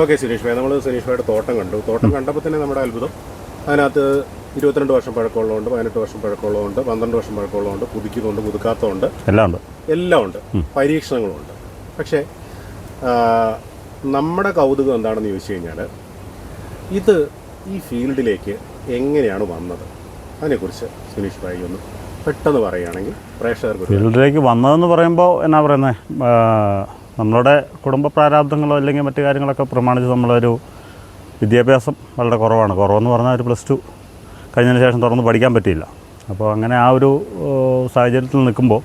Okay Suresh bhai. നമ്മൾ സുരേഷ് ഭായുടെ തോട്ടം കണ്ടു. തോട്ടം കണ്ടപ്പോൾ തന്നെ നമ്മുടെ അത്ഭുതം. അതിനകത്ത് ഇരുപത്തിരണ്ട് വർഷം പഴക്കമുള്ളതുണ്ട് പതിനെട്ട് വർഷം പഴക്കമുള്ളതുണ്ട് പന്ത്രണ്ട് വർഷം പഴക്കമുള്ളതുണ്ട് പുതുക്കുന്നുണ്ട് പുതുക്കാത്തതുണ്ട് എല്ലാം ഉണ്ട് എല്ലാം ഉണ്ട് പരീക്ഷണങ്ങളുണ്ട്. പക്ഷേ നമ്മുടെ കൗതുകം എന്താണെന്ന് ചോദിച്ചു കഴിഞ്ഞാൽ ഇത് ഈ ഫീൽഡിലേക്ക് എങ്ങനെയാണ് വന്നത്? അതിനെക്കുറിച്ച് സുനീഷ് ഭായി ഒന്ന് പെട്ടെന്ന് പറയുകയാണെങ്കിൽ പ്രേക്ഷകർക്ക് ഫീൽഡിലേക്ക് വന്നതെന്ന് പറയുമ്പോൾ എന്നാ പറയുന്നത് നമ്മളുടെ കുടുംബ പ്രാരാബ്ദങ്ങളോ അല്ലെങ്കിൽ മറ്റു കാര്യങ്ങളൊക്കെ പ്രമാണിച്ച് നമ്മളൊരു വിദ്യാഭ്യാസം വളരെ കുറവാണ്. കുറവെന്ന് പറഞ്ഞാൽ ഒരു പ്ലസ് ടു കഴിഞ്ഞതിന് ശേഷം തുറന്ന് പഠിക്കാൻ പറ്റിയില്ല. അപ്പോൾ അങ്ങനെ ആ ഒരു സാഹചര്യത്തിൽ നിൽക്കുമ്പോൾ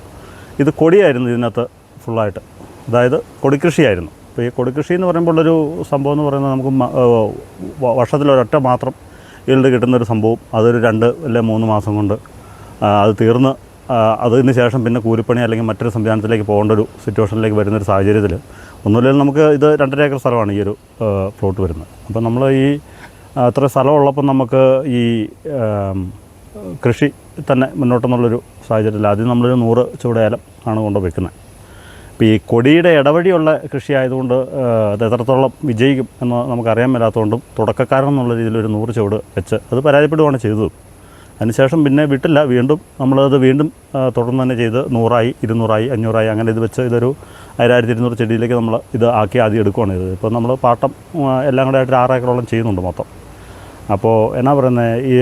ഇത് കൊടിയായിരുന്നു ഇതിനകത്ത് ഫുള്ളായിട്ട്. അതായത് കൊടിക്കൃഷിയായിരുന്നു അപ്പോൾ ഈ കൊടിക്കൃഷി എന്ന് പറയുമ്പോൾ ഒരു സംഭവം എന്ന് പറയുന്നത് നമുക്ക് വർഷത്തിലൊരൊറ്റ മാത്രം ഈൽഡ് കിട്ടുന്നൊരു സംഭവം. അതൊരു രണ്ട് അല്ലെ മൂന്ന് മാസം കൊണ്ട് അത് തീർന്ന് അതിന് ശേഷം പിന്നെ കൂലിപ്പണി അല്ലെങ്കിൽ മറ്റൊരു സംവിധാനത്തിലേക്ക് പോകേണ്ട ഒരു സിറ്റുവേഷനിലേക്ക് വരുന്ന ഒരു സാഹചര്യത്തിൽ ഒന്നുമില്ലെങ്കിൽ നമുക്ക് ഇത് രണ്ടര ഏക്കർ സ്ഥലമാണ് ഈ ഒരു പ്ലോട്ട് വരുന്നത്. അപ്പോൾ നമ്മൾ ഈ അത്ര സ്ഥലമുള്ളപ്പോൾ നമുക്ക് ഈ കൃഷി തന്നെ മുന്നോട്ടെന്നുള്ളൊരു സാഹചര്യത്തിൽ ആദ്യം നമ്മളൊരു നൂറ് ചുവടേലം ആണ് കൊണ്ട് വെക്കുന്നത്. അപ്പോൾ ഈ കൊടിയുടെ ഇടവഴിയുള്ള കൃഷി ആയതുകൊണ്ട് അത് എത്രത്തോളം വിജയിക്കും എന്ന് നമുക്കറിയാൻ മേലാത്തതുകൊണ്ടും തുടക്കക്കാരൻ എന്നുള്ള രീതിയിൽ ഒരു നൂറ് ചുവട് വെച്ച് അത് പരാജയപ്പെടുകയാണ് ചെയ്തത്. അതിനുശേഷം പിന്നെ വിട്ടില്ല. വീണ്ടും നമ്മളത് വീണ്ടും തുടർന്ന് തന്നെ ചെയ്ത് നൂറായി ഇരുന്നൂറായി അഞ്ഞൂറായി അങ്ങനെ ഇത് വെച്ച് ഇതൊരു ആയിരത്തി ഇരുന്നൂറ് ചെടിയിലേക്ക് നമ്മൾ ഇത് ആക്കി ആദ്യം എടുക്കുകയാണ് ചെയ്തത്. ഇപ്പോൾ നമ്മൾ പാട്ടം എല്ലാം കൂടെ ആയിട്ട് ആറ് ഏക്കറോളം ചെയ്യുന്നുണ്ട് മൊത്തം. അപ്പോൾ എന്നാ പറയുന്നത് ഈ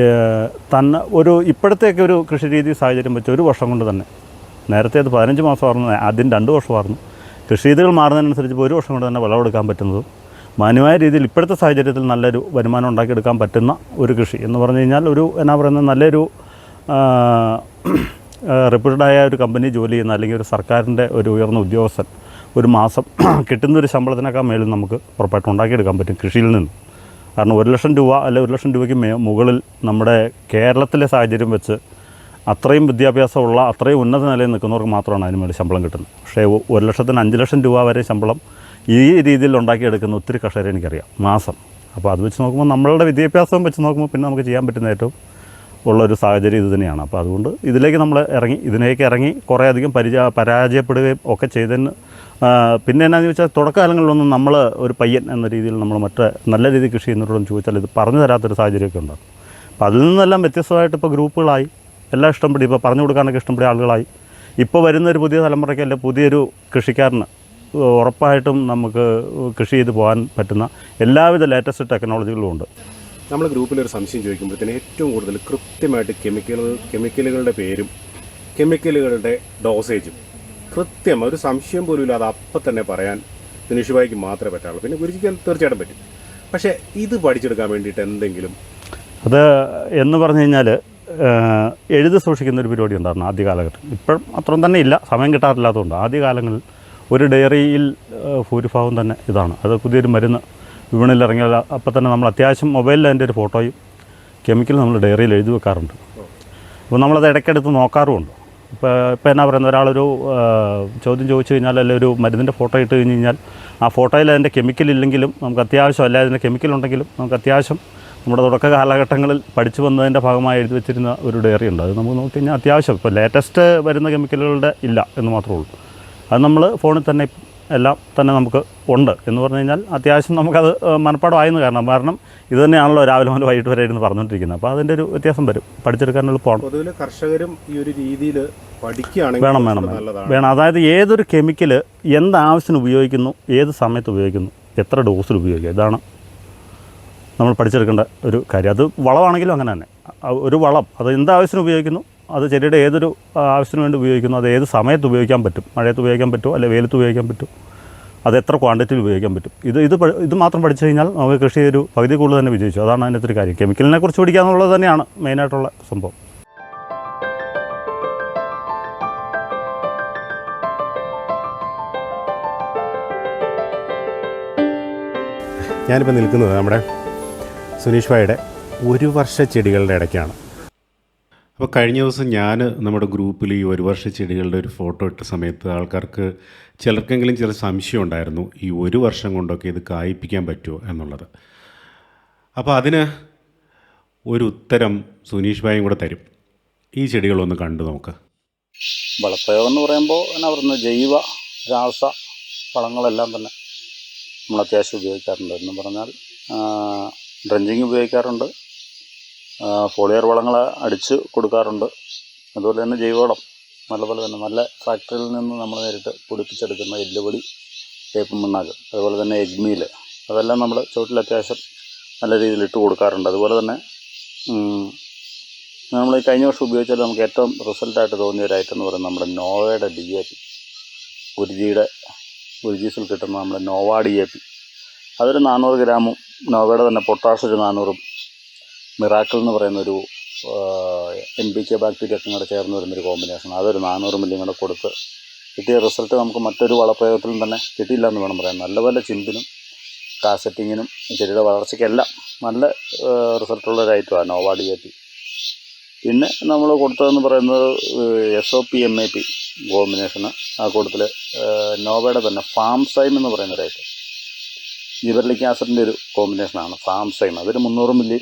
തന്നെ ഒരു ഇപ്പോഴത്തേക്ക് ഒരു കൃഷി രീതി സാഹചര്യം വെച്ച് ഒരു വർഷം കൊണ്ട് തന്നെ. നേരത്തെ അത് പതിനഞ്ച് മാസമായിരുന്നു ആദ്യം രണ്ട് വർഷമായിരുന്നു. കൃഷി രീതികൾ മാറുന്നതിനനുസരിച്ച് ഇപ്പോൾ ഒരു വർഷം കൊണ്ട് തന്നെ വിളവെടുക്കാൻ പറ്റുന്നതും മാന്യമായ രീതിയിൽ ഇപ്പോഴത്തെ സാഹചര്യത്തിൽ നല്ലൊരു വരുമാനം ഉണ്ടാക്കിയെടുക്കാൻ പറ്റുന്ന ഒരു കൃഷി എന്ന് പറഞ്ഞു കഴിഞ്ഞാൽ ഒരു എന്നാ പറയുന്നത് നല്ലൊരു റെപ്യൂട്ടഡായ ഒരു കമ്പനി ജോലി ചെയ്യുന്ന അല്ലെങ്കിൽ ഒരു സർക്കാരിന്റെ ഒരു ഉയർന്ന ഉദ്യോഗസ്ഥൻ ഒരു മാസം കിട്ടുന്ന ഒരു ശമ്പളത്തിനേക്കാൾ മേലും നമുക്ക് ഉറപ്പായിട്ട് ഉണ്ടാക്കിയെടുക്കാൻ പറ്റും കൃഷിയിൽ നിന്ന്. കാരണം ഒരു ലക്ഷം രൂപ അല്ലെ ഒരു ലക്ഷം രൂപയ്ക്ക് മുകളിൽ നമ്മുടെ കേരളത്തിലെ സാഹചര്യം വെച്ച് അത്രയും വിദ്യാഭ്യാസമുള്ള അത്രയും ഉന്നത നിലയിൽ നിൽക്കുന്നവർക്ക് മാത്രമാണ് അതിന് വേണ്ടി ശമ്പളം കിട്ടുന്നത്. പക്ഷേ ഒരു ലക്ഷത്തിന് അഞ്ച് ലക്ഷം രൂപ വരെ ശമ്പളം ഈ രീതിയിൽ ഉണ്ടാക്കിയെടുക്കുന്ന ഒത്തിരി കർഷകരെ എനിക്കറിയാം. മാസം. അപ്പോൾ അത് വെച്ച് നോക്കുമ്പോൾ നമ്മളുടെ വിദ്യാഭ്യാസം വെച്ച് നോക്കുമ്പോൾ പിന്നെ നമുക്ക് ചെയ്യാൻ പറ്റുന്ന ഏറ്റവും ഉള്ളൊരു സാഹചര്യം ഇത് തന്നെയാണ്. അപ്പോൾ അതുകൊണ്ട് ഇതിലേക്ക് നമ്മൾ ഇറങ്ങി ഇതിലേക്ക് ഇറങ്ങി കുറേ അധികം പരാജയപ്പെടുകയും ഒക്കെ ചെയ്തതിന് പിന്നെ എന്നാന്ന് ചോദിച്ചാൽ തുടക്കകാലങ്ങളിലൊന്നും നമ്മൾ ഒരു പയ്യൻ എന്ന രീതിയിൽ നമ്മൾ മറ്റേ നല്ല രീതിയിൽ കൃഷി ചെയ്യുന്നവരോടും ചോദിച്ചാൽ ഇത് പറഞ്ഞു തരാത്തൊരു സാഹചര്യമൊക്കെ ഉണ്ടാകും. അപ്പോൾ അതിൽ നിന്നെല്ലാം വ്യത്യസ്തമായിട്ട് ഇപ്പോൾ ഗ്രൂപ്പുകളായി. എല്ലാം ഇഷ്ടംപടി ഇപ്പോൾ പറഞ്ഞു കൊടുക്കാനൊക്കെ ഇഷ്ടംപടി ആളുകളായി. ഇപ്പോൾ വരുന്ന ഒരു പുതിയ തലമുറയ്ക്ക് അല്ലെ പുതിയൊരു കൃഷിക്കാരന് ഉറപ്പായിട്ടും നമുക്ക് കൃഷി ചെയ്ത് പോകാൻ പറ്റുന്ന എല്ലാവിധ ലേറ്റസ്റ്റ് ടെക്നോളജികളും ഉണ്ട്. നമ്മൾ ഗ്രൂപ്പിൽ ഒരു സംശയം ചോദിക്കുമ്പോഴത്തേന് ഏറ്റവും കൂടുതൽ കൃത്യമായിട്ട് കെമിക്കലുകൾ കെമിക്കലുകളുടെ പേരും കെമിക്കലുകളുടെ ഡോസേജും കൃത്യം ഒരു സംശയം പോലും ഇല്ലാതെ അപ്പം തന്നെ പറയാൻ നിഷുബായിക്ക് മാത്രമേ പറ്റാറുള്ളൂ. പിന്നെ ഗുരുജിക്ക് തീർച്ചയായിട്ടും പറ്റും. പക്ഷേ ഇത് പഠിച്ചെടുക്കാൻ വേണ്ടിയിട്ട് എന്തെങ്കിലും അത് എന്ന് പറഞ്ഞു കഴിഞ്ഞാൽ എഴുതി സൂക്ഷിക്കുന്ന ഒരു പരിപാടി ഉണ്ടായിരുന്നു ആദ്യ കാലഘട്ടം. ഇപ്പോഴും അത്രയും തന്നെ ഇല്ല. സമയം കിട്ടാറില്ലാത്തതുകൊണ്ട് ആദ്യ കാലങ്ങളിൽ ഒരു ഡയറിയിൽ ഭൂരിഭാഗം തന്നെ ഇതാണ്. അത് പുതിയൊരു മരുന്ന് വിപണിയിൽ ഇറങ്ങിയാൽ അപ്പോൾ തന്നെ നമ്മൾ അത്യാവശ്യം മൊബൈലിൽ അതിന്റെ ഒരു ഫോട്ടോയും കെമിക്കൽ നമ്മൾ ഡയറിയിൽ എഴുതി വെക്കാറുണ്ട്. അപ്പോൾ നമ്മളത് ഇടയ്ക്കെടുത്ത് നോക്കാറുമുണ്ട്. ഇപ്പോൾ ഇപ്പോൾ എന്നാ പറയുന്നത്? ഒരാളൊരു ചോദ്യം ചോദിച്ചു കഴിഞ്ഞാൽ അല്ലെങ്കിൽ ഒരു മരുന്നിന്റെ ഫോട്ടോ ഇട്ട് കഴിഞ്ഞ് കഴിഞ്ഞാൽ ആ ഫോട്ടോയിൽ അതിന്റെ കെമിക്കൽ ഇല്ലെങ്കിലും നമുക്ക് അത്യാവശ്യം അല്ല അതിന്റെ കെമിക്കൽ ഉണ്ടെങ്കിലും നമുക്ക് അത്യാവശ്യം നമ്മുടെ തുടക്ക കാലഘട്ടങ്ങളിൽ പഠിച്ചു വന്നതിന്റെ ഭാഗമായി എഴുതി വെച്ചിരുന്ന ഒരു ഡയറി ഉണ്ട്. അത് നമുക്ക് നോക്കി കഴിഞ്ഞാൽ അത്യാവശ്യം. ഇപ്പോൾ ലേറ്റസ്റ്റ് വരുന്ന കെമിക്കലുകളുടെ ഇല്ല എന്ന് മാത്രമേ ഉള്ളൂ. അത് നമ്മൾ ഫോണിൽ തന്നെ എല്ലാം തന്നെ നമുക്ക് ഉണ്ട് എന്ന് പറഞ്ഞു കഴിഞ്ഞാൽ അത്യാവശ്യം നമുക്കത് മനപ്പാടമായിരുന്നു കാരണം കാരണം ഇത് തന്നെയാണല്ലോ രാവിലെ മുതൽ വൈകിട്ട് വരെ ഇരുന്ന് പറഞ്ഞുകൊണ്ടിരിക്കുന്നത്. അപ്പോൾ അതിന്റെ ഒരു വ്യത്യാസം വരും. പഠിച്ചെടുക്കാനുള്ള എളുപ്പമാണ് പൊതുവിൽ കർഷകരും ഈ ഒരു രീതിയിൽ പഠിക്കുകയാണെങ്കിൽ വേണം വേണം വേണം. വേണം. അതായത് ഏതൊരു കെമിക്കൽ എന്ത് ആവശ്യത്തിന് ഉപയോഗിക്കുന്നു ഏത് സമയത്ത് ഉപയോഗിക്കുന്നു എത്ര ഡോസിൽ ഉപയോഗിക്കുക ഇതാണ് നമ്മൾ പഠിച്ചെടുക്കേണ്ട ഒരു കാര്യം. അത് വളമാണെങ്കിലും അങ്ങനെ തന്നെ. ഒരു വളം അത് എന്താവശ്യത്തിന് ഉപയോഗിക്കുന്നു അത് ചെടിയുടെ ഏതൊരു ആവശ്യത്തിന് വേണ്ടി ഉപയോഗിക്കുന്നു അത് ഏത് സമയത്ത് ഉപയോഗിക്കാൻ പറ്റും? മഴയത്ത് ഉപയോഗിക്കാൻ പറ്റുമോ? അല്ലെങ്കിൽ വെയിലത്ത് ഉപയോഗിക്കാൻ പറ്റും അത് എത്ര ക്വാണ്ടിറ്റിയിൽ ഉപയോഗിക്കാൻ പറ്റും? ഇത് ഇത് ഇത് മാത്രം പഠിച്ചു കഴിഞ്ഞാൽ നമുക്ക് കൃഷി ഒരു പകുതി കൂടുതൽ തന്നെ വിജയിച്ചു. അതാണ് അതിന്റെ ഒരു കാര്യം. കെമിക്കലിനെ കുറിച്ച് പഠിക്കുക എന്നുള്ളത് തന്നെയാണ് മെയിനായിട്ടുള്ള സംഭവം. ഞാനിപ്പോൾ നിൽക്കുന്നത് നമ്മുടെ സുനീഷ് ഭായിയുടെ ഒരു വർഷ ചെടികളുടെ ഇടയ്ക്കാണ്. അപ്പോൾ കഴിഞ്ഞ ദിവസം ഞാൻ നമ്മുടെ ഗ്രൂപ്പിൽ ഈ ഒരു വർഷ ചെടികളുടെ ഒരു ഫോട്ടോ ഇട്ട സമയത്ത് ആൾക്കാർക്ക് ചിലർക്കെങ്കിലും ചില സംശയം ഉണ്ടായിരുന്നു ഈ ഒരു വർഷം കൊണ്ടൊക്കെ ഇത് കായ്പ്പിക്കാൻ പറ്റുമോ എന്നുള്ളത്. അപ്പോൾ അതിന് ഒരു ഉത്തരം സുനീഷ് ഭായും കൂടെ തരും. ഈ ചെടികളൊന്ന് കണ്ടു നോക്ക്. വളപ്രയോഗം എന്ന് പറയുമ്പോൾ എന്നാ പറയുന്നത് ജൈവ രാസ വളങ്ങളെല്ലാം തന്നെ നമ്മൾ അത്യാവശ്യം ഉപയോഗിക്കാറുണ്ട്. എന്ന് പറഞ്ഞാൽ ഡ്രഞ്ചിങ് ഉപയോഗിക്കാറുണ്ട്. ഫോളിയർ വളങ്ങൾ അടിച്ച് കൊടുക്കാറുണ്ട്. അതുപോലെ തന്നെ ജൈവവളം നല്ലപോലെ തന്നെ നല്ല ഫാക്ടറിയിൽ നിന്ന് നമ്മൾ നേരിട്ട് പൊടിപ്പിച്ചെടുക്കുന്ന എല്ലുപൊടി വേപ്പ് മണ്ണാക്ക് അതുപോലെ തന്നെ എഗ്മീൽ അതെല്ലാം നമ്മൾ ചുവട്ടിൽ അത്യാവശ്യം നല്ല രീതിയിൽ ഇട്ട് കൊടുക്കാറുണ്ട്. അതുപോലെ തന്നെ നമ്മൾ കഴിഞ്ഞ വർഷം ഉപയോഗിച്ചാൽ നമുക്ക് ഏറ്റവും റിസൾട്ടായിട്ട് തോന്നിയ ഒരു ഐറ്റം എന്ന് പറയുന്നത് നമ്മുടെ നോവയുടെ ഡി എ പി. ഗുരുജിയുടെ ഗുരുജീസിൽ കിട്ടുന്ന നമ്മുടെ നോവ ഡി എ പി. അതൊരു നാനൂറ് ഗ്രാമും നോവയുടെ തന്നെ പൊട്ടാഷ് ഒരു നാനൂറും മിറാക്കിൾ എന്ന് പറയുന്നൊരു എൻ ബി കെ ബാക്ടീരിയ കൂടെ ചേർന്ന് വരുന്നൊരു കോമ്പിനേഷൻ അതൊരു നാനൂറ് മില്ലിയും കൂടെ കൊടുത്ത് കിട്ടിയ റിസൾട്ട് നമുക്ക് മറ്റൊരു വളപ്രയോഗത്തിലും തന്നെ കിട്ടിയില്ല എന്ന് വേണം പറയാൻ. നല്ല പോലെ ചിമ്പിനും കാസറ്റിങ്ങിനും ചെടിയുടെ വളർച്ചയ്ക്കെല്ലാം നല്ല റിസൾട്ടുള്ള ഒരു ഐറ്റമാണ് നോവ ഡി എ പി പിന്നെ നമ്മൾ കൊടുത്തതെന്ന് പറയുന്നത് S O P M A P കോമ്പിനേഷന് ആ. കൂട്ടത്തിൽ നോവയുടെ തന്നെ ഫാം സൈം എന്ന് പറയുന്ന ഒരു ഐറ്റം ജിബർലിക് ആസിഡിന്റെ ഒരു കോമ്പിനേഷനാണ് ഫാം സൈം അതൊരു മുന്നൂറ് മില്ലി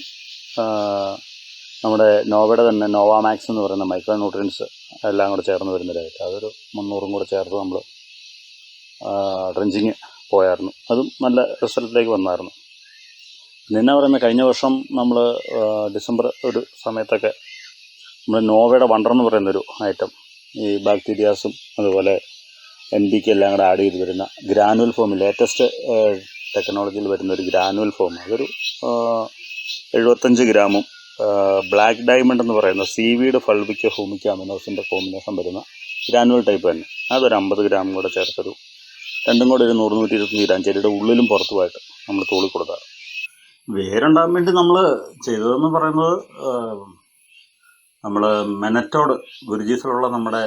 നമ്മുടെ നോവയുടെ തന്നെ നോവാമാക്സ് എന്ന് പറയുന്ന മൈക്രോ ന്യൂട്രിയൻസ് എല്ലാം കൂടെ ചേർന്ന് വരുന്നൊരു ഐറ്റം അതൊരു മുന്നൂറും കൂടെ ചേർത്ത് നമ്മൾ ഡ്രഞ്ചിങ് പോയായിരുന്നു. അതും നല്ല റിസൾട്ടിലേക്ക് വന്നായിരുന്നു. നിന്നെ പറയുന്ന കഴിഞ്ഞ വർഷം നമ്മൾ ഡിസംബർ ഒരു സമയത്തൊക്കെ നമ്മൾ നോവയുടെ വണ്ടർ എന്ന് പറയുന്നൊരു ഐറ്റം ഈ ബാക്ടീരിയാസും അതുപോലെ എൻ ബി കെ എല്ലാം കൂടെ ആഡ് ചെയ്ത് വരുന്ന ഗ്രാനുവൽ ഫോം ലേറ്റസ്റ്റ് ടെക്നോളജിയിൽ വരുന്ന ഒരു ഗ്രാനുവൽ ഫോം അതൊരു എഴുപത്തഞ്ച് ഗ്രാമും ബ്ലാക്ക് ഡയമണ്ട് എന്ന് പറയുന്ന സീവീഡ് ഫൾബിക്ക ഹൂമിക്ക അമിനോസിന്റെ കോമ്പിനേഷൻ വരുന്ന ഗ്രാനുവൽ ടൈപ്പ് തന്നെ. അതൊരു അമ്പത് ഗ്രാം കൂടെ ചേർത്തൊരു രണ്ടും കൂടെ ഒരു നൂറ് നൂറ്റി ഇരുപത്തഞ്ച് ഗ്രാം ചെടിയുടെ ഉള്ളിലും പുറത്തുമായിട്ട് നമ്മൾ തൂളി കൊടുക്കാറ് വേരുണ്ടാകാൻ വേണ്ടി നമ്മൾ ചെയ്തതെന്ന് പറയുന്നത് നമ്മൾ മെനറ്റോഡ് ഗുരുജീസിലുള്ള നമ്മുടെ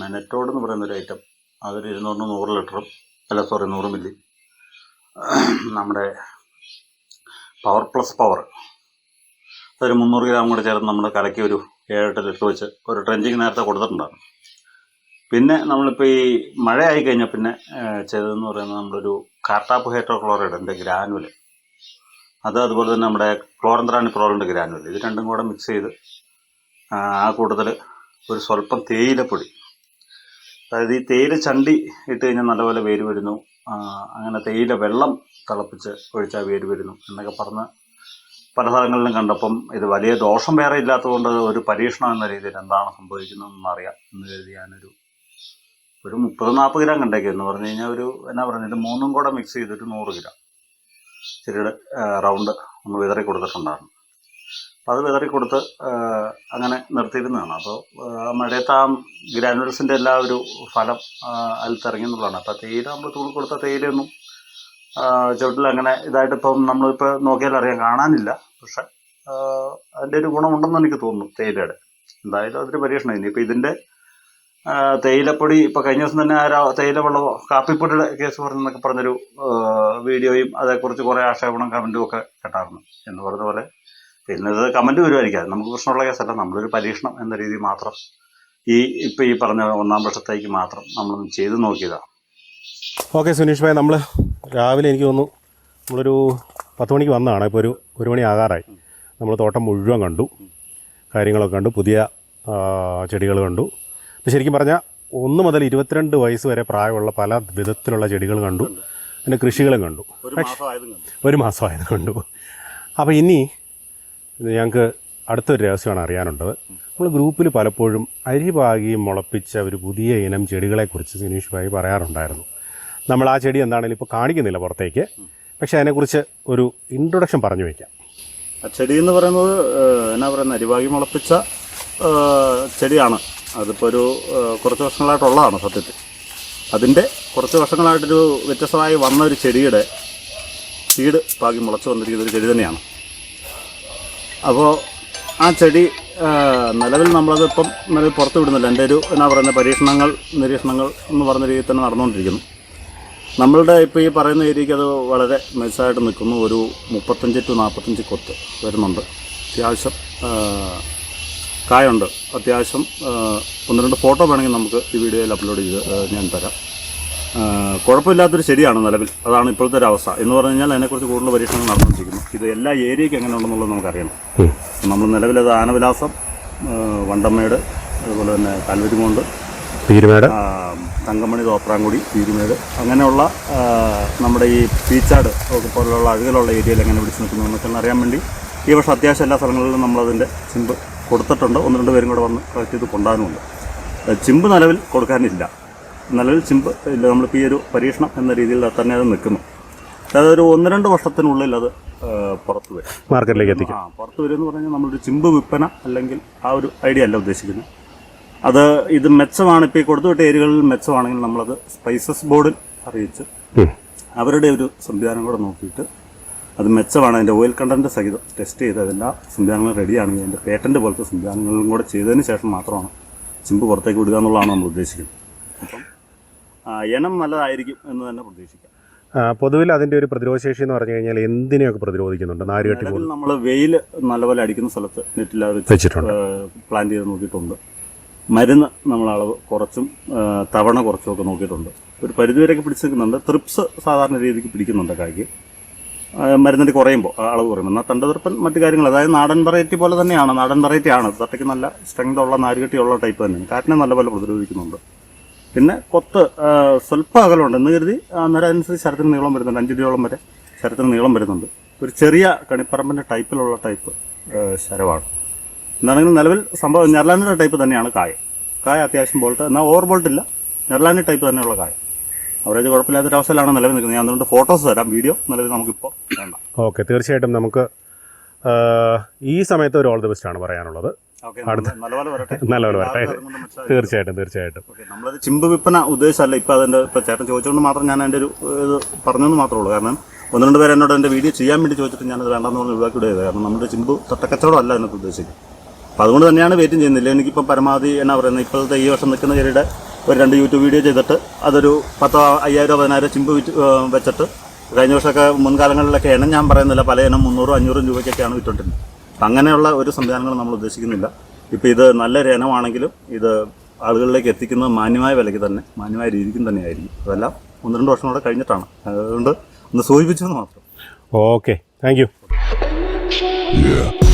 മെനറ്റോഡ് എന്ന് പറയുന്ന ഒരു ഐറ്റം. അതൊരു ഇരുന്നൂറിന് നൂറ് ലിറ്ററും അല്ല സോറി നൂറ് മില്ലി. നമ്മുടെ പവർ പ്ലസ് പവർ അതൊരു മുന്നൂറ് ഗ്രാം കൂടെ ചേർന്ന് നമ്മൾ കലക്കി ഒരു ഏഴെട്ട് ലിറ്റർ വെച്ച് ഒരു ട്രെഞ്ചിങ് നേരത്തെ കൊടുത്തിട്ടുണ്ടായിരുന്നു. പിന്നെ നമ്മളിപ്പോൾ ഈ മഴയായി കഴിഞ്ഞാൽ പിന്നെ ചെയ്തതെന്ന് പറയുന്നത് നമ്മളൊരു കാർട്ടാപ്പ് ഹൈഡ്രോക്ലോറൈഡിന്റെ ഗ്രാനുവൽ അത് അതുപോലെ തന്നെ നമ്മുടെ ക്ലോറന്ത്രാനിപ്രോളിന്റെ ഗ്രാനുവൽ ഇത് രണ്ടും കൂടെ മിക്സ് ചെയ്ത് ആ, കൂട്ടത്തിൽ ഒരു സ്വല്പം തേയിലപ്പൊടി. അതായത് ഈ തേയില ചണ്ടി ഇട്ട് കഴിഞ്ഞാൽ നല്ലപോലെ വേര് വരുന്നു. അങ്ങനെ തേയില വെള്ളം തിളപ്പിച്ച് ഒഴിച്ചാൽ വേര് വരുന്നു എന്നൊക്കെ പറഞ്ഞ് പല സ്ഥലങ്ങളിലും കണ്ടപ്പം ഇത് വലിയ ദോഷം വേറെ ഇല്ലാത്തതുകൊണ്ട് ഒരു പരീക്ഷണം എന്ന രീതിയിൽ എന്താണ് സംഭവിക്കുന്നതെന്ന് അറിയാം എന്ന് കരുതി ഞാനൊരു ഒരു മുപ്പത് നാൽപ്പത് ഗ്രാം കണ്ടേക്കും എന്ന് പറഞ്ഞു കഴിഞ്ഞാൽ ഒരു എന്നാ പറഞ്ഞത് മൂന്നും കൂടെ മിക്സ് ചെയ്തിട്ട് നൂറ് ഗ്രാം. ചെറിയ റൗണ്ട് ഒന്ന് വിതറി കൊടുത്തിട്ടുണ്ടായിരുന്നു. അപ്പോൾ അത് വിതറി കൊടുത്ത് ആ, അങ്ങനെ നിർത്തിയിരുന്നതാണ്. അപ്പോൾ ആ മഴയത്ത് ആ ഗ്രാനുവൽസിന്റെ എല്ലാ ഒരു ഫലം ആ, എന്നുള്ളതാണ്. അപ്പോൾ തേയില നമ്മൾ തൂളി കൊടുത്ത തേയിലയൊന്നും ആ, ചുവട്ടിൽ അങ്ങനെ ഇതായിട്ട് ഇപ്പം നമ്മളിപ്പോൾ നോക്കിയാൽ അറിയാൻ കാണാനില്ല. പക്ഷെ ആ, അതിന്റെ ഒരു ഗുണമുണ്ടെന്ന് എനിക്ക് തോന്നുന്നു തേയിലയുടെ. എന്തായാലും അതൊരു പരീക്ഷണം. ഇനിയിപ്പോൾ ഇതിന്റെ ആ, തേയിലപ്പൊടി ഇപ്പോൾ കഴിഞ്ഞ ദിവസം തന്നെ ആരോ തേയില വെള്ളമോ കാപ്പിപ്പൊടിയുടെ കേസ് പറഞ്ഞെന്നൊക്കെ പറഞ്ഞൊരു ആ, വീഡിയോയും അതേക്കുറിച്ച് കുറേ ആക്ഷേപണം കമന്റും ഒക്കെ കേട്ടായിരുന്നു എന്ന് പറഞ്ഞ പോലെ പിന്നെ ഇത് കമന്റ് വരുമായിരിക്കും. നമുക്ക് പ്രശ്നമുള്ള കേസല്ല. നമ്മളൊരു പരീക്ഷണം എന്ന രീതിയിൽ മാത്രം ഈ ഇപ്പോൾ ഈ പറഞ്ഞ ഒന്നാം വർഷത്തേക്ക് മാത്രം നമ്മൾ ചെയ്ത് നോക്കിയതാണ് ഓക്കെ സുനീഷ് ഭായ് നമ്മൾ രാവിലെ എനിക്ക് തോന്നുന്നു നമ്മളൊരു പത്ത് മണിക്ക് വന്നതാണ്. ഇപ്പോൾ ഒരു ഒരു മണി ആകാറായി. നമ്മൾ തോട്ടം മുഴുവൻ കണ്ടു. കാര്യങ്ങളൊക്കെ കണ്ടു. പുതിയ ചെടികൾ കണ്ടു. അപ്പോൾ ശരിക്കും പറഞ്ഞാൽ ഒന്ന് മുതൽ ഇരുപത്തിരണ്ട് വയസ്സ് വരെ പ്രായമുള്ള പല വിധത്തിലുള്ള ചെടികൾ കണ്ടു. പിന്നെ കൃഷികളും കണ്ടു. ഒരു മാസം ആയതും കണ്ടു. ഒരു മാസമായത് കണ്ടു. അപ്പോൾ ഇനി ഞങ്ങൾക്ക് അടുത്തൊരു രഹസ്യമാണ് അറിയാനുള്ളത്. നമ്മൾ ഗ്രൂപ്പിൽ പലപ്പോഴും അരി പാകി മുളപ്പിച്ച ഒരു പുതിയ ഇനം ചെടികളെക്കുറിച്ച് സിനീഷ് ഭായി പറയാറുണ്ടായിരുന്നു. നമ്മൾ ആ ചെടി എന്താണെങ്കിലും ഇപ്പോൾ കാണിക്കുന്നില്ല പുറത്തേക്ക്. പക്ഷേ അതിനെക്കുറിച്ച് ഒരു ഇൻട്രൊഡക്ഷൻ പറഞ്ഞു വയ്ക്കാം ചെടി എന്ന് പറയുന്നത് എന്നാ പറയുന്നത് അരിവാഗി മുളപ്പിച്ച ചെടിയാണ്. അതിപ്പോൾ ഒരു കുറച്ച് വർഷങ്ങളായിട്ടുള്ളതാണ് സത്യത്തിൽ. അതിന്റെ കുറച്ച് വർഷങ്ങളായിട്ടൊരു വ്യത്യസ്തമായി വന്ന ഒരു ചെടിയുടെ സീഡ് പാകി മുളച്ച് വന്നിരിക്കുന്ന ഒരു ചെടി തന്നെയാണ്. അപ്പോൾ ആ ചെടി നിലവിൽ നമ്മളത് ഇപ്പം നിലവിൽ പുറത്ത് വിടുന്നില്ല. എന്റെ ഒരു എന്നാ പറയുന്ന പരീക്ഷണങ്ങൾ നിരീക്ഷണങ്ങൾ എന്ന് പറഞ്ഞ രീതിയിൽ തന്നെ നടന്നുകൊണ്ടിരിക്കുന്നു. നമ്മളുടെ ഇപ്പോൾ ഈ പറയുന്ന ഏരിയയ്ക്ക് അത് വളരെ മെസ്സായിട്ട് നിൽക്കുന്നു. ഒരു മുപ്പത്തഞ്ച് ടു നാൽപ്പത്തഞ്ച് കൊത്ത് വരുന്നുണ്ട്. അത്യാവശ്യം കായുണ്ട്. അത്യാവശ്യം ഒന്ന് രണ്ട് ഫോട്ടോ വേണമെങ്കിൽ നമുക്ക് ഈ വീഡിയോയിൽ അപ്ലോഡ് ചെയ്ത് ഞാൻ തരാം. കുഴപ്പമില്ലാത്തൊരു ചെടിയാണ് നിലവിൽ. അതാണ് ഇപ്പോഴത്തെ ഒരു അവസ്ഥ. എന്ന് പറഞ്ഞു കഴിഞ്ഞാൽ അതിനെക്കുറിച്ച് കൂടുതൽ പരീക്ഷണങ്ങൾ നടന്നുകൊണ്ടിരിക്കുന്നു. ഇത് എല്ലാ ഏരിയയ്ക്ക് എങ്ങനെ ഉണ്ടെന്നുള്ളത് നമുക്കറിയണം നമ്മൾ നിലവിലത് ആനവിലാസം വണ്ടമ്മേട് അതുപോലെ തന്നെ കാൽവരിമോണ്ട് പീരുമേട്. തങ്കമണി തോപ്രാങ്കുടി പീരുമേട്. അങ്ങനെയുള്ള നമ്മുടെ ഈ പീച്ചാട് ഒക്കെ പോലുള്ള അഴുകലുള്ള ഏരിയയിൽ എങ്ങനെ പിടിച്ചു നിൽക്കുന്നു എന്നൊക്കെ അറിയാൻ വേണ്ടി ഈ വർഷം അത്യാവശ്യം എല്ലാ സ്ഥലങ്ങളിലും നമ്മളതിന്റെ ചിമ്പ് കൊടുത്തിട്ടുണ്ട്. ഒന്ന് രണ്ട് പേരും കൂടെ വന്ന് കളക്ട് ചെയ്ത് കൊണ്ടാകുന്നുണ്ട് ചിമ്പ് നിലവിൽ കൊടുക്കാനില്ല. നിലവിൽ ചിമ്പ് ഇല്ല നമ്മളിപ്പോൾ ഈ ഒരു പരീക്ഷണം എന്ന രീതിയിൽ തന്നെ അത് നിൽക്കുന്നു. അതായത് ഒരു ഒന്ന് രണ്ട് വർഷത്തിനുള്ളിൽ അത് പുറത്ത് വരും. മാർക്കറ്റിലേക്ക് എത്തിക്കും. ആ പുറത്ത് വരും എന്ന് പറഞ്ഞാൽ നമ്മളൊരു ചിമ്പ് വിൽപ്പന അല്ലെങ്കിൽ ആ ഒരു ഐഡിയ അല്ല ഉദ്ദേശിക്കുന്നത്. അത് ഇത് മെച്ചമാണ് ഇപ്പോൾ ഈ കൊടുത്തുവിട്ട ഏരിയകളിൽ മെച്ചമാണെങ്കിൽ നമ്മളത് സ്പൈസസ് ബോർഡിൽ അറിയിച്ച് അവരുടെ ഒരു സംവിധാനം കൂടെ നോക്കിയിട്ട് അത് മെച്ചമാണ്. അതിന്റെ ഓയിൽ കണ്ടന്റ് സഹിതം ടെസ്റ്റ് ചെയ്ത് അതെല്ലാ സംവിധാനങ്ങളും റെഡിയാണെങ്കിൽ അതിന്റെ പേറ്റന്റ് പോലത്തെ സംവിധാനങ്ങളും കൂടെ ചെയ്തതിന് ശേഷം മാത്രമാണ് ചിമ്പ് പുറത്തേക്ക് വിടുക എന്നുള്ളതാണ് നമ്മൾ ഉദ്ദേശിക്കുന്നത്. ഇനം നല്ലതായിരിക്കും എന്ന് തന്നെ പ്രതീക്ഷിക്കാം. പൊതുവിൽ അതിന്റെ ഒരു പ്രതിരോധശേഷി എന്ന് പറഞ്ഞു കഴിഞ്ഞാൽ എന്തിനെയൊക്കെ പ്രതിരോധിക്കുന്നുണ്ട്? നാരുകെട്ടി നമ്മൾ വെയിൽ നല്ലപോലെ അടിക്കുന്ന സ്ഥലത്ത് നെറ്റിലത് വെച്ചിട്ടുണ്ട്. പ്ലാൻ ചെയ്ത് നോക്കിയിട്ടുണ്ട്. മരുന്ന് നമ്മൾ അളവ് കുറച്ചും തവണ കുറച്ചും ഒക്കെ നോക്കിയിട്ടുണ്ട്. ഒരു പരിധിവരെയൊക്കെ പിടിച്ച് നിൽക്കുന്നുണ്ട് ട്രിപ്സ് സാധാരണ രീതിക്ക് പിടിക്കുന്നുണ്ട് കായ്ക്ക്. മരുന്നിന്റെ കുറയുമ്പോൾ അളവ് കുറയുമ്പോൾ. എന്നാൽ തണ്ടതിർപ്പൻ മറ്റു കാര്യങ്ങൾ അതായത് നാടൻ വെറൈറ്റി പോലെ തന്നെയാണ്. നാടൻ വെറൈറ്റി ആണ്. തട്ടയ്ക്ക് നല്ല സ്ട്രെങ്ത് ഉള്ള നാരുകെട്ടിയുള്ള ടൈപ്പ് തന്നെയാണ്. കാറ്റിനെ നല്ലപോലെ പ്രതിരോധിക്കുന്നുണ്ട്. പിന്നെ കൊത്ത് സ്വല്പ അകലമുണ്ട് എന്ന് കരുതി അന്നേരം അതിനനുസരിച്ച് ശരത്തിന് നീളം വരുന്നുണ്ട്. അഞ്ച് രൂപയോളം വരെ ശരത്തിന് നീളം വരുന്നുണ്ട്. ഒരു ചെറിയ കണിപ്പറമ്പിന്റെ ടൈപ്പിലുള്ള ടൈപ്പ് ശരമാണ്. എന്താണെങ്കിലും നിലവിൽ സംഭവം നെർലാൻഡിന്റെ ടൈപ്പ് തന്നെയാണ് കായ. കായ അത്യാവശ്യം ബോൾട്ട്. എന്നാൽ ഓവർ ബോൾട്ട് ഇല്ല. നെർലാൻഡ് ടൈപ്പ് തന്നെയുള്ള കായ. അവരേജ് കുഴപ്പമില്ലാത്തൊരവസ്ഥയിലാണ് നിലവിൽ നിൽക്കുന്നത്. ഞാൻ അതുകൊണ്ട് ഫോട്ടോസ് തരാം. വീഡിയോ നിലവിൽ നമുക്കിപ്പോൾ വേണ്ട. ഓക്കെ തീർച്ചയായിട്ടും നമുക്ക് ഈ സമയത്ത് ഒരു ഓൾ ദി ബെസ്റ്റ് ആണ് പറയാനുള്ളത്. നല്ലപോലെ വരട്ടെ. തീർച്ചയായിട്ടും തീർച്ചയായിട്ടും. നമ്മളത് ചിമ്പ് വിൽപ്പന ഉദ്ദേശമല്ല. ഇപ്പം അതിന്റെ ഇപ്പം ചേട്ടൻ ചോദിച്ചുകൊണ്ട് മാത്രം ഞാൻ എന്റെ ഒരു ഇത് പറഞ്ഞെന്ന് മാത്രമേ ഉള്ളൂ. കാരണം ഒന്ന് രണ്ട് പേര് എന്നോട് എന്റെ വീഡിയോ ചെയ്യാൻ വേണ്ടി ചോദിച്ചിട്ട് ഞാനത് വേണ്ടെന്ന് പറഞ്ഞ് ഒഴിവാക്കി വിടുകയത് കാരണം നമ്മുടെ ചിമ്പ് തട്ടക്കച്ചവടമല്ല എന്നൊക്കെ ഉദ്ദേശിക്കും ഉദ്ദേശിക്കുന്നത് അപ്പോൾ അതുകൊണ്ട് തന്നെയാണ് വെയിറ്റും ചെയ്യുന്നില്ല എനിക്കിപ്പം പരമാവധി എന്നാ പറയുന്നത് ഇപ്പോഴത്തെ ഈ വർഷം നിൽക്കുന്ന ചെടിയുടെ ഒരു രണ്ട് യൂട്യൂബ് വീഡിയോ ചെയ്തിട്ട് അതൊരു പത്തോ അയ്യായിരം പതിനായിരം ചിമ്പ് വിറ്റ് വെച്ചിട്ട് കഴിഞ്ഞ വർഷമൊക്കെ മുൻകാലങ്ങളിലൊക്കെ ഇനം ഞാൻ പറയുന്നില്ല. പല ഇനം മുന്നൂറും അഞ്ഞൂറും രൂപയ്ക്കൊക്കെയാണ് വിറ്റുകൊണ്ടിരുന്നത് അങ്ങനെയുള്ള ഒരു സംവിധാനങ്ങൾ നമ്മൾ ഉദ്ദേശിക്കുന്നില്ല. ഇപ്പോൾ ഇത് നല്ലൊരു ഇനമാണെങ്കിലും ഇത് ആളുകളിലേക്ക് എത്തിക്കുന്നത് മാന്യമായ വിലയ്ക്ക് തന്നെ മാന്യമായ രീതിക്കും തന്നെ ആയിരിക്കും. അതെല്ലാം ഒന്ന് രണ്ട് വർഷം കൂടെ കഴിഞ്ഞിട്ടാണ്. അതുകൊണ്ട് ഒന്ന് സൂചിപ്പിച്ചെന്ന് മാത്രം. Okay thank you Yeah.